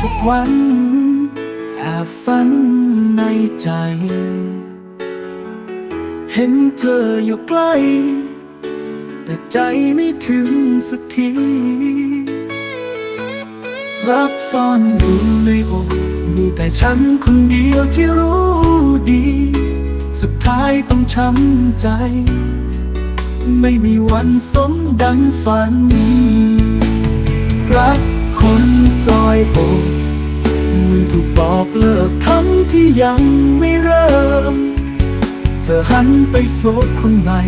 ทุกวัน แอบฝันในใจ เห็นเธออยู่ใกล้ แต่ใจไม่ถึงสักที รักซ่อนอยู่ในอกมีแต่ฉันคนเดียวที่รู้ดี สุดท้ายต้องช้ำใจ ไม่มีวันสมดังฝัน รัก ซอยอกมือถูกบอกเลิกทั้งที่ยังไม่เริ่ม เธอหันไปโสดคนใหม่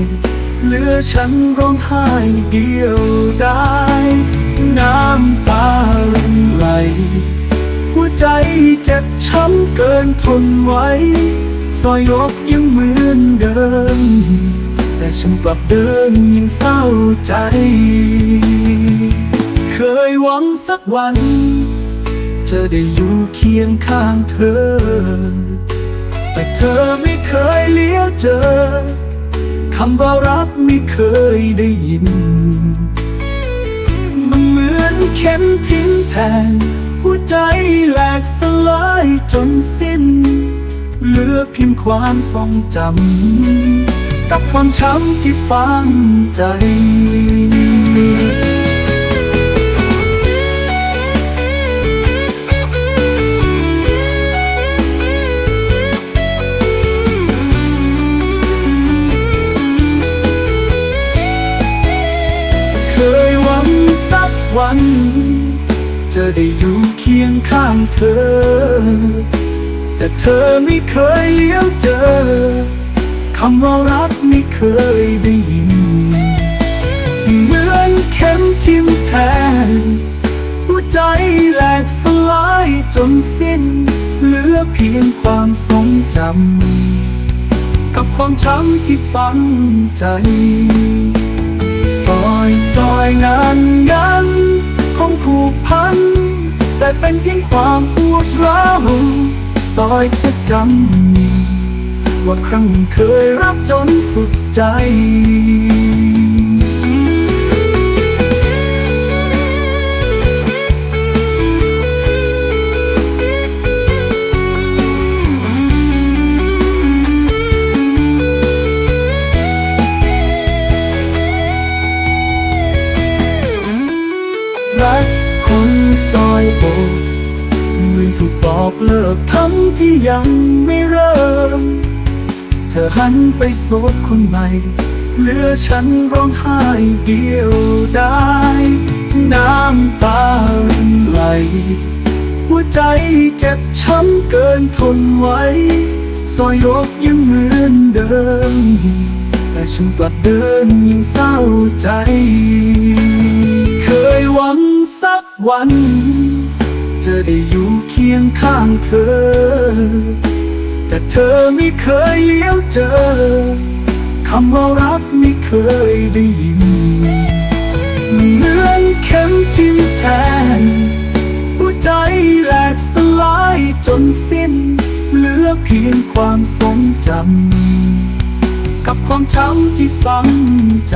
เหลือฉันร้องไห้เดียวได้ น้ำตารินไหล หัวใจเจ็บช้ำเกินทนไว้ ซอยอกยังเหมือนเดิม แต่ฉันกลับเดินยังเศร้าใจ หวังสักวัน จะได้อยู่เคียงข้างเธอ แต่เธอไม่เคยเลี้ยวเจอคำว่ารักไม่เคยได้ยิน มันเหมือนเข็มทิ้งแทงหัวใจแหลกสลายจนสิ้น เหลือเพียงความทรงจำ กับความช้ำที่ฝังใจ วัน จะได้อยู่เคียงข้างเธอ แต่เธอไม่เคยเลี้ยวเจอคำว่ารักไม่เคยได้ยิน เหมือนเข็มทิ่มแทงหัวใจแหลกสลายจนสิ้น เหลือเพียงความทรงจำ กับความช้ำที่ฝังใจ ซอยซอยงานงาน งผูกพัน แต่เป็นเพียงความปวดร้าวซอยจะจำว่าครั้งเคยรักจนสุดใจ บอกเลิกทั้งที่ยังไม่เริ่ม เธอหันไปโสดคนใหม่ เหลือฉันร้องไห้เดียวได้ น้ำตาไหล หัวใจเจ็บช้ำเกินทนไว้ซอยอกยังเหมือนเดิม แต่ฉันกลับเดินยังเศร้าใจ เคยหวังสักวัน จะได้อยู่เคียงข้างเธอ แต่เธอไม่เคยเลี้ยวเจอคำว่ารักไม่เคยได้ยินเหมือนเข็มทิ่มแทงหัวใจแหลกสลายจนสิ้น เหลือเพียงความทรงจำกับความช้ำที่ฝังใจ